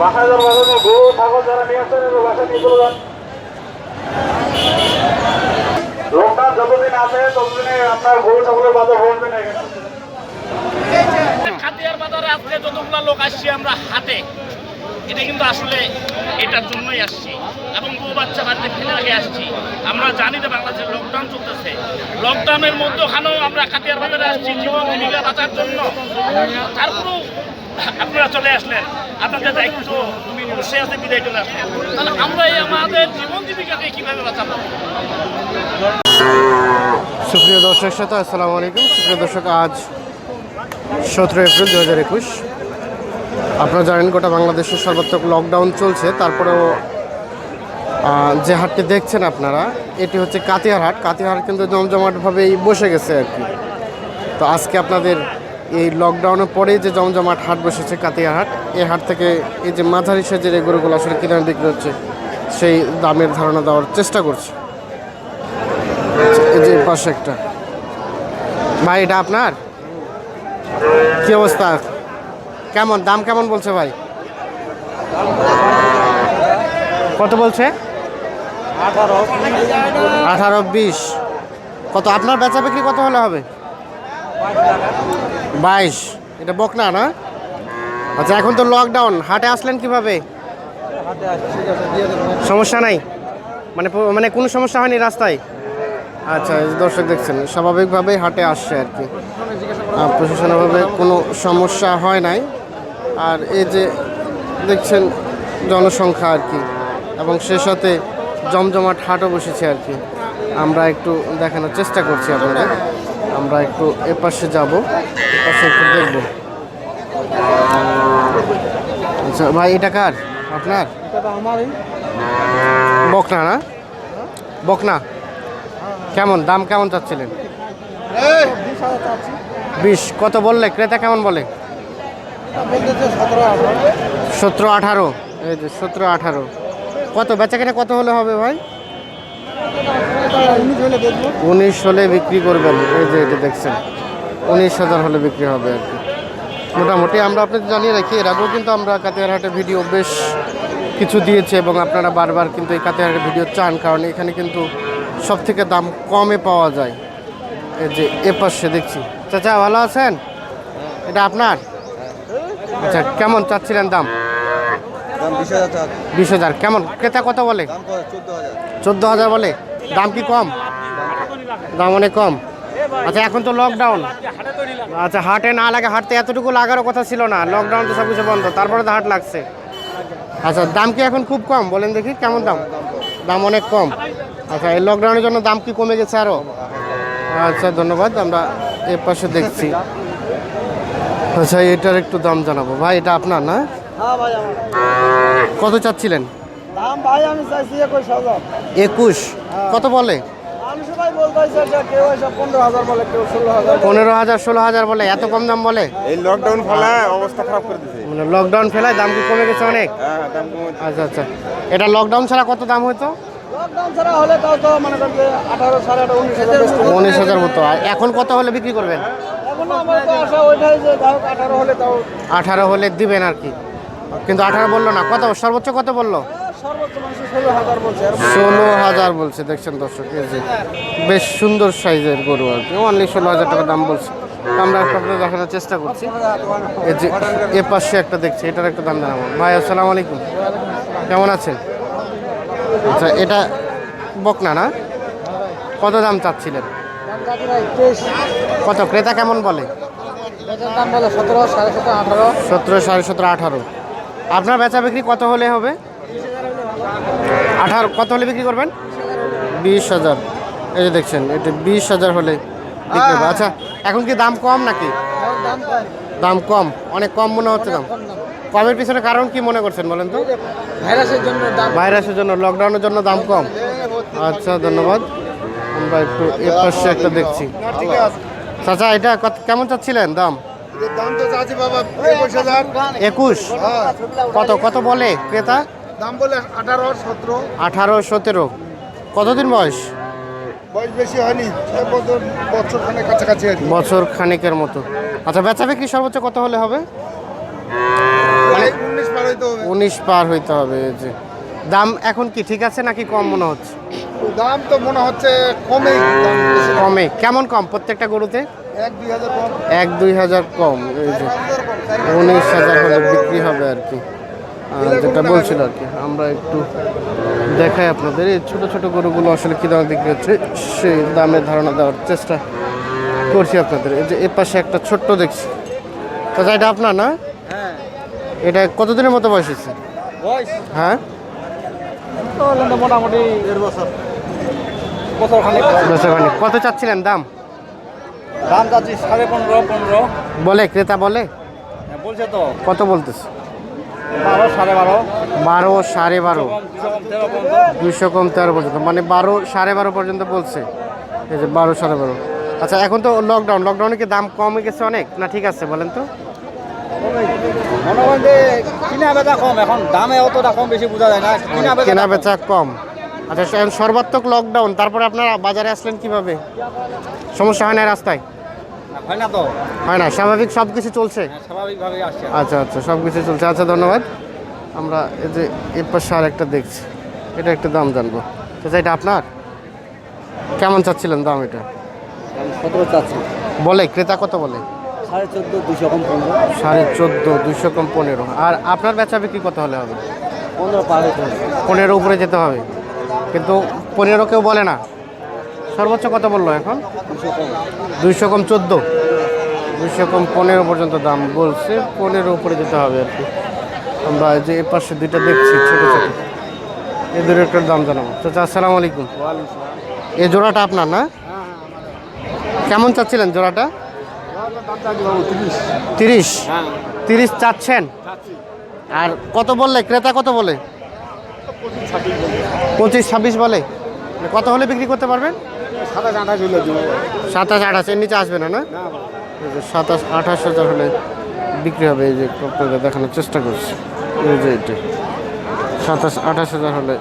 বাসায় বাজারে গরু ছাগল যারা নিয়ে আসছেন এদের নিয়ে চলে যান। লোকটা যতদিন আছে ততদিনে আপনার গরু ছাগলের বাজার বলবেন না বাজারে আজকে যতগুলো লোক আসছি আমরা হাটে এটা কিন্তু আসলে এটার জন্যই আসছি। এবং বউ বাচ্চা বাড়িতে ফেলে রেখে আসছি। আমরা জানি যে বাংলাদেশে লকডাউন চলতেছে। লকডাউনের মধ্যখানেও আমরা খাদিয়ার বাজারে আসছি জীবন জীবিকা বাঁচার জন্য। তারপরেও আপনারা চলে আসলেন। আপনাদের দায়িত্ব অবশ্যই আছে, বিদায় চলে আসলেন। তাহলে আমরা এই আমাদের জীবন জীবিকাকে কীভাবে বাঁচাবো? সুপ্রিয় দর্শক শ্রোতা, আসসালামু আলাইকুম। সুপ্রিয় দর্শক, আজ সতেরো এপ্রিল দু হাজার একুশ। আপনারা জানেন, গোটা বাংলাদেশের সর্বাত্মক লকডাউন চলছে। তারপরেও যে হাটটি দেখছেন আপনারা, এটি হচ্ছে কাতিয়ার হাট কাতিয়ার হাট কিন্তু জমজমাটভাবেই বসে গেছে আর কি। তো আজকে আপনাদের এই লকডাউনের পরেই যে জমজমাট হাট বসেছে কাতিয়ার হাট এই হাট থেকে এই যে মাঝারি সাইজের এই গরুগুলো আসলে কিনে বিক্রি হচ্ছে, সেই দামের ধারণা দেওয়ার চেষ্টা করছি। এই যে পাশে একটা। ভাই, এটা আপনার? কি অবস্থা? কেমন? দাম কেমন বলছে ভাই? কত বলছে? আঠারো, বিশ। কত, আপনার বেচা বিক্রি কত হলে হবে? বাইশ। এটা বকনা, না? আচ্ছা এখন তো লকডাউন হাটে আসলেন কীভাবে? সমস্যা নাই? মানে মানে কোনো সমস্যা হয়নি রাস্তায়? আচ্ছা দর্শক দেখছেন স্বাভাবিকভাবেই হাটে আসছে আর কি। আর প্রশাসনিকভাবে কোনো সমস্যা হয় নাই। আর এই যে দেখছেন জনসংখ্যা আর কি, এবং সে সাথে জমজমাট হাটও বসেছে আর কি। আমরা একটু দেখানোর চেষ্টা করছি আপনাদের। আমরা একটু এপাশে যাব। এপাশে একটু দেখব। আচ্ছা ভাই, এটা কার? আপনার? বকনা না? বকনা? কেমন? দাম কেমন চাচ্ছিলেন? বিশ। কত বললে? ক্রেতা কেমন বলে? সতেরো আঠারো। এই যে সতেরো আঠারো। কত? বেচা কেনা কত হলে হবে ভাই? উনিশ হলে বিক্রি করবেন। এই যে এটা দেখছেন। উনিশ হাজার হলে বিক্রি হবে আর কি। মোটামুটি আমরা আপনাদের জানিয়ে রাখি এর আগেও কিন্তু আমরা কাতিয়ারহাটের ভিডিও বেশ কিছু দিয়েছে এবং আপনারা বারবার কিন্তু এই কাতিয়ারহাটের ভিডিও চান কারণ এখানে কিন্তু সব থেকে দাম কমে পাওয়া যায়। এই যে এ পাশে দেখছি। চাচা ভালো আছেন? এটা আপনার? আচ্ছা কেমন চাচ্ছিলেন দাম? বিশ হাজার কেমন? ক্রেতা কত বলে? চোদ্দ হাজার বলে? দাম কি কম? দাম অনেক কম? আচ্ছা এখন তো লকডাউন আচ্ছা হাটে না লাগে হাটতে এতটুকু লাগারও কথা ছিল না। লকডাউন তো সব কিছু বন্ধ। তারপরে তো হাট লাগছে। আচ্ছা দাম কি এখন খুব কম? বলেন দেখি কেমন দাম? দাম অনেক কম। আচ্ছা এই লকডাউনের জন্য দাম কি কমে গেছে আরও আচ্ছা ধন্যবাদ। আমরা এর পাশে দেখছি। আচ্ছা এটার একটু দাম জানাব। ভাই এটা আপনার না? হ্যাঁ কত চাচ্ছিলেন? দাম ভাই আমি চাইছি একুশ হাজার। একুশ? কত বলে? পনেরো হাজার ষোলো হাজার বলে। এত কম দাম বলে? এই লকডাউন ফেলায় অবস্থা খারাপ করে দিছে। মানে লকডাউন ফেলায় দাম কি কমে গেছে অনেক? হ্যাঁ দাম কমে আচ্ছা আচ্ছা। এটা লকডাউন ছাড়া কত দাম লকডাউন মনে উনিশ হাজার মতো আর এখন কত হলে বিক্রি করবেন? এখন আমার তো আশা ওইটাই যে যাই হোক আঠারো হলে দিবেন আর কি। কিন্তু আঠারো বলল না। কত? সর্বোচ্চ কত বলল? ষোলো হাজার বলছে। দেখছেন দর্শক এই যে বেশ সুন্দর সাইজের গরু আর কি। অনলি ষোলো হাজার টাকা দাম বলছে। আমরা একটু আপনাদের দেখানোর চেষ্টা করছি। এই যে এ পাশে একটা দেখছি এটার একটা দাম জানাব। ভাই আসসালামু আলাইকুম। কেমন আছেন? আচ্ছা এটা বকনা না? কত দাম চাচ্ছিলেন? কত? ক্রেতা কেমন বলে? সতেরো সাড়ে সতেরো আঠারো। আপনার বেচা বিক্রি কত হলে হবে? আঠারো কত হলে বিক্রি করবেন? বিশ হাজার। এই যে দেখছেন এটা বিশ হাজার হলে বিক্রি আচ্ছা এখন কি দাম কম নাকি? দাম কম অনেক কম মনে হচ্ছে দাম। কমের পিছনে কারণ কি মনে করছেন বলেন তো? ভাইরাসের জন্য ভাইরাসের জন্য লকডাউনের জন্য দাম কম। আচ্ছা ধন্যবাদ। আমরা একটু এ পাশে একটা দেখছি। চাচা এটা কত- কেমন চাচ্ছিলেন দাম? একুশ? কত কত বলে ক্রেতা? দাম বলে আঠারো সতেরো। আঠারো সতেরো। কতদিন বয়স? বয়স বেশি হয়নি বছর বছর খানে কাছাকাছি বছর খানিকের মতো। আচ্ছা বেচা বিক্রি সর্বোচ্চ কত হলে হবে? উনিশ পার হইতে হবে। উনিশ পার হইতে হবে এই যে দাম এখন কি ঠিক আছে নাকি কম মনে হচ্ছে? দাম তো মনে হচ্ছে কমে কমে। কেমন কম প্রত্যেকটা গরুতে? এক দুই হাজার কম। উনিশ হাজার হলে বিক্রি হবে আর কি। যেটা বলছিল আর কি আমরা একটু দেখাই আপনাদের। এই ছোটো ছোটো গরুগুলো আসলে কী দামে বিক্রি হচ্ছে সেই দামের ধারণা দেওয়ার চেষ্টা করছি আপনাদের। এই যে এ পাশে একটা ছোট্ট দেখছি। তো এটা আপনার না? হ্যাঁ। এটা কতদিনের মতো বয়স বয়স? হ্যাঁ? মোটামুটি দেড় বছর। কত চাচ্ছিলেন দাম? দাম যাচ্ছি সাড়ে পনেরো পনেরো। বলে ক্রেতা বলে? হ্যাঁ, বলছে তো। কত বলতেছে? বারো সাড়ে বারো। দুশো কম তেরো পর্যন্ত মানে বারো সাড়ে বারো পর্যন্ত বলছে। এই যে বারো সাড়ে বারো। আচ্ছা এখন তো লকডাউন লকডাউনে কি দাম কমে গেছে অনেক? না ঠিক আছে বলেন তো। মনে করেন যে কিনা বেচা কম এখন দামে অতটা কম বেশি বোঝা যায় না কিনা বেচা কম। আচ্ছা সর্বাত্মক লকডাউন তারপরে আপনারা বাজারে আসলেন কীভাবে? সমস্যা হয় না রাস্তায়? হয় না তো? হয় না স্বাভাবিক সব কিছু চলছে? হ্যাঁ, স্বাভাবিকভাবেই আসছে আচ্ছা আচ্ছা সব কিছু চলছে। আচ্ছা ধন্যবাদ। আমরা এই যে এর পাশে আর একটা দেখছি। এটা একটু দাম জানব। আচ্ছা এটা আপনার? কেমন চাচ্ছিলেন দাম এটা? সতেরো চাচ্ছি। বলে ক্রেতা কত বলে? সাড়ে চোদ্দ দুশো কম পনেরো। সাড়ে চোদ্দ দুইশো কম পনেরো। আর আপনার বেচা বিক্রি কত হলে হবে? পনেরো পার হবে। পনেরো উপরে যেতে হবে। কিন্তু পনেরো কেউ বলে না। সর্বোচ্চ কত বলল এখন? দুইশো কম চোদ্দ। দুইশো কম পনেরো পর্যন্ত দাম বলছে পনেরো উপরে যেতে হবে আর কি। আমরা যে এ পাশে দুইটা দেখছি ছোট ছোট। এই দুটো একটার দাম জানাব। চাচা আসসালামু আলাইকুম। এই জোড়াটা আপনার না? কেমন চাচ্ছিলেন জোড়াটা? তিরিশ। তিরিশ চাচ্ছেন? আর কত বললে? ক্রেতা কত বলে? পঁচিশ ছাব্বিশ বলে। কত হলে বিক্রি করতে পারবেন? সাতাশ আঠাশ সাতাশ আঠাশ এর নিচে আসবে না না? সাতাশ আঠাশ হাজার হলে বিক্রি হবে এই যে আপনাদের দেখানোর চেষ্টা করছি। এই যে এটা। সাতাশ আঠাশ হাজার হলে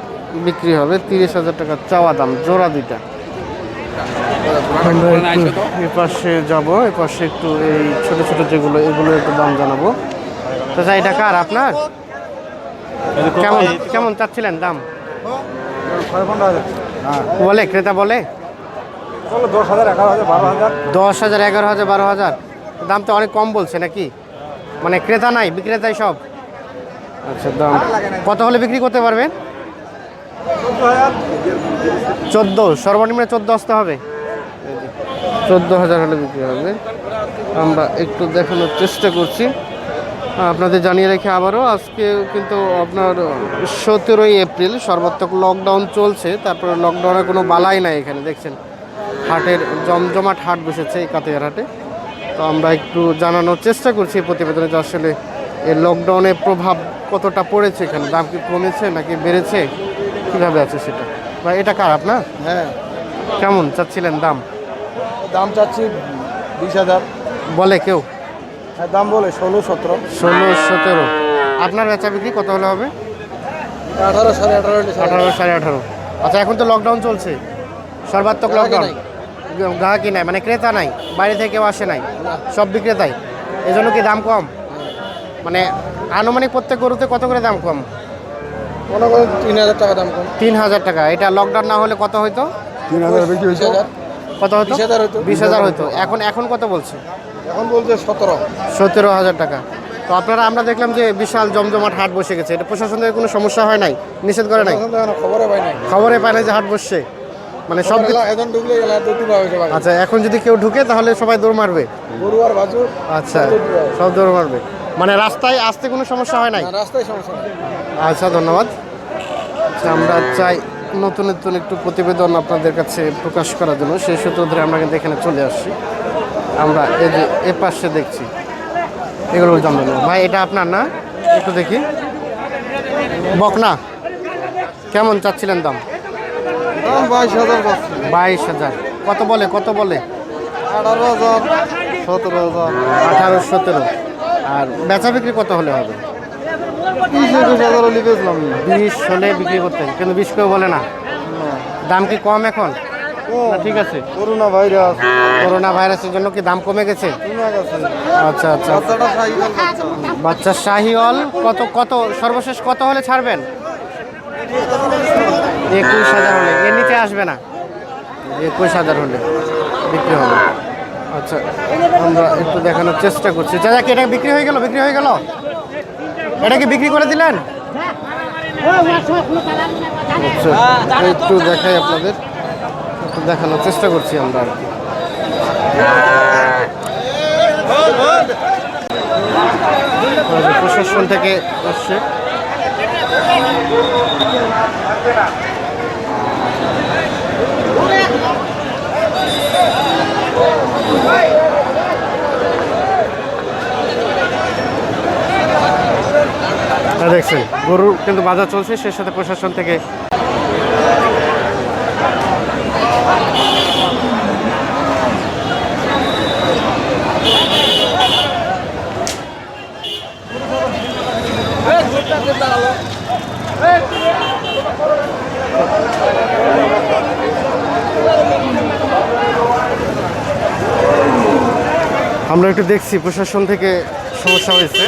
বিক্রি হবে তিরিশ হাজার টাকা চাওয়া দাম জোড়া দুইটা। এপাশে যাব এ পাশে একটু এই ছোট ছোট যেগুলো এগুলো একটু দাম জানাব। তো যাই এটা কার আপনার? কেমন কেমন চাচ্ছিলেন দাম? বলে ক্রেতা বলে? দশ হাজার, এগারো হাজার, বারো হাজার। দশ হাজার, এগারো হাজার, বারো হাজার। দাম তো অনেক কম বলছে নাকি? মানে ক্রেতা নাই, বিক্রেতাই সব। আচ্ছা দাম। কত হলে বিক্রি করতে পারবেন? চোদ্দ, সর্বনিম্ন চোদ্দ আসতে হবে। চোদ্দ হাজার হলে বিক্রি হবে। আমরা একটু দেখানোর চেষ্টা করছি। আপনাদের জানিয়ে রেখে আবারও, আজকে কিন্তু আপনার সতেরোই এপ্রিল সর্বাত্মক লকডাউন চলছে, তারপরে লকডাউনের কোনো বালাই নাই এখানে, দেখছেন। হাটের জমজমাট হাট বসেছে এই কাতিয়ার হাটে। তো আমরা একটু জানানোর চেষ্টা করছি এই প্রতিবেদনে যে আসলে এই লকডাউনের প্রভাব কতটা পড়েছে এখানে? দাম কি কমেছে নাকি বেড়েছে? কীভাবে আছে সেটা? বা এটা খারাপ না হ্যাঁ। কেমন চাচ্ছিলেন দাম? দাম চাচ্ছি বিশ হাজার। বলে কেউ? হ্যাঁ দাম বলে ষোলো সতেরো। ষোলো সতেরো। আপনার বেচা বিক্রি কত হলে হবে? আঠারো সাড়ে আঠারো আঠারো সাড়ে আঠারো। আচ্ছা এখন তো লকডাউন চলছে। সর্বাত্মক লকডাউন গ্রাহকই নাই মানে ক্রেতা নাই বাইরে থেকে কেউ আসে নাই সব বিক্রেতাই। এই জন্য কি দাম কম? মানে আনুমানিক প্রত্যেক গরুতে কত করে দাম কম? মনে করেন তিন হাজার টাকা দাম কম। তিন হাজার টাকা এটা লকডাউন না হলে কত হইতো? তিন হাজার বেশি হয়েছে কত হতো বিশ হাজার হতো। বিশ হাজার হইতো। এখন এখন কত বলছে? এখন বলছে সতেরো। সতেরো হাজার টাকা। তো আপনারা আমরা দেখলাম যে বিশাল জমজমাট হাট বসে গেছে। এটা প্রশাসন থেকে কোনো সমস্যা হয় নাই? নিষেধ করে নাই? খবরে পায় নাই। খবরে পায় না যে হাট বসছে। মানে সব এখন ঢুকলে। আচ্ছা এখন যদি কেউ ঢুকে তাহলে সবাই দৌড় মারবে? গরু আর আচ্ছা সব দৌড় মারবে। মানে রাস্তায় আসতে কোনো সমস্যা হয় নাই? রাস্তায় সমস্যা আচ্ছা ধন্যবাদ। আচ্ছা আমরা চাই নতুন নতুন একটু প্রতিবেদন আপনাদের কাছে প্রকাশ করার জন্য। সেই সূত্র ধরে আমরা কিন্তু এখানে চলে আসছি। আমরা এই যে এ পাশে দেখছি। এগুলোর দাম ভাই এটা আপনার না? একটু দেখি। বকনা। কেমন চাচ্ছিলেন দাম? বাইশ হাজার কত বলে কত বলে? আঠারো হাজার সতেরো হাজার। আঠারো সতেরো। আর বেচা বিক্রি কত হলে হবে? বিশ হলে বিক্রি করতেন কিন্তু বিশ কেউ বলে না। দাম কি কম এখন? ঠিক আছে। Corona virus. করোনা ভাইরাসের জন্য কি দাম কমে গেছে? আচ্ছা আচ্ছা। বাচ্চা। বাচ্চা শাহিওয়াল কত কত সর্বশেষ কত হলে ছাড়বেন? একুশ হাজার হলে। এর নিচে আসবে না। একুশ হাজার হলে বিক্রি হবে। আচ্ছা আমরা একটু দেখানোর চেষ্টা করছি। চাচা কি এটা বিক্রি হয়ে গেল? বিক্রি হয়ে গেল? এটা কি বিক্রি করে দিলেন? আচ্ছা একটু দেখাই আপনাদের। একটু দেখানোর চেষ্টা করছি আমরা আর কি। প্রশাসন থেকে আসছে। দেখছেন। গরুর কিন্তু বাজার চলছে সে সাথে প্রশাসন থেকে আমরা একটু দেখছি, প্রশাসন থেকে সমস্যা হয়েছে।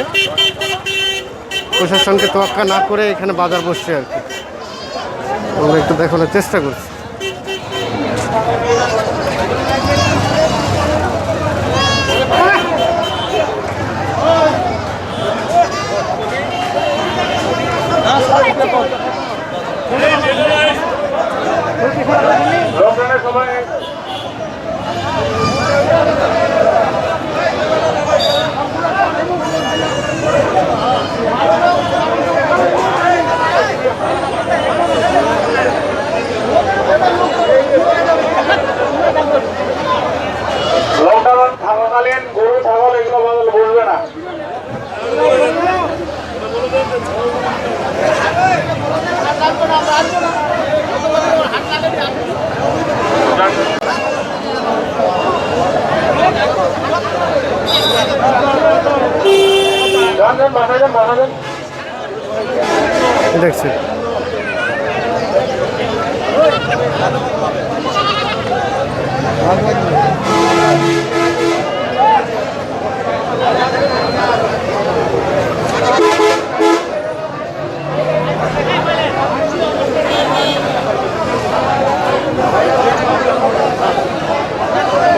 প্রশাসনকে তোয়াক্কা না করে এখানে বাজার বসছে আর কি। আমরা একটু দেখানোর চেষ্টা করছি লকডাউন থাকাকালীন গরু ছাগল এগুলো বাজারে বসবে না যান যান বাসায় যান বাসায় যান দেখছি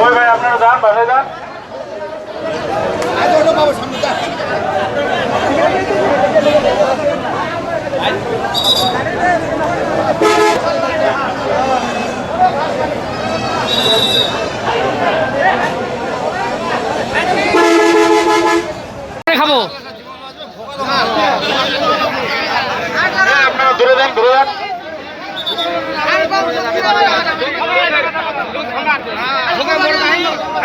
ওই ভাই আপনারা যান বাসায় যান খাব আপনারা দূরে যান দূরে যান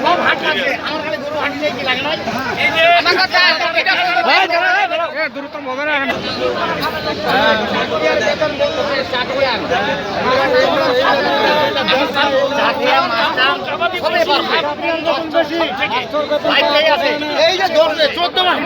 সব হাট লাগছে আমার খালি গরু হাট নিয়ে কি লাগে না এই যে এই যে চোদ্দ মাস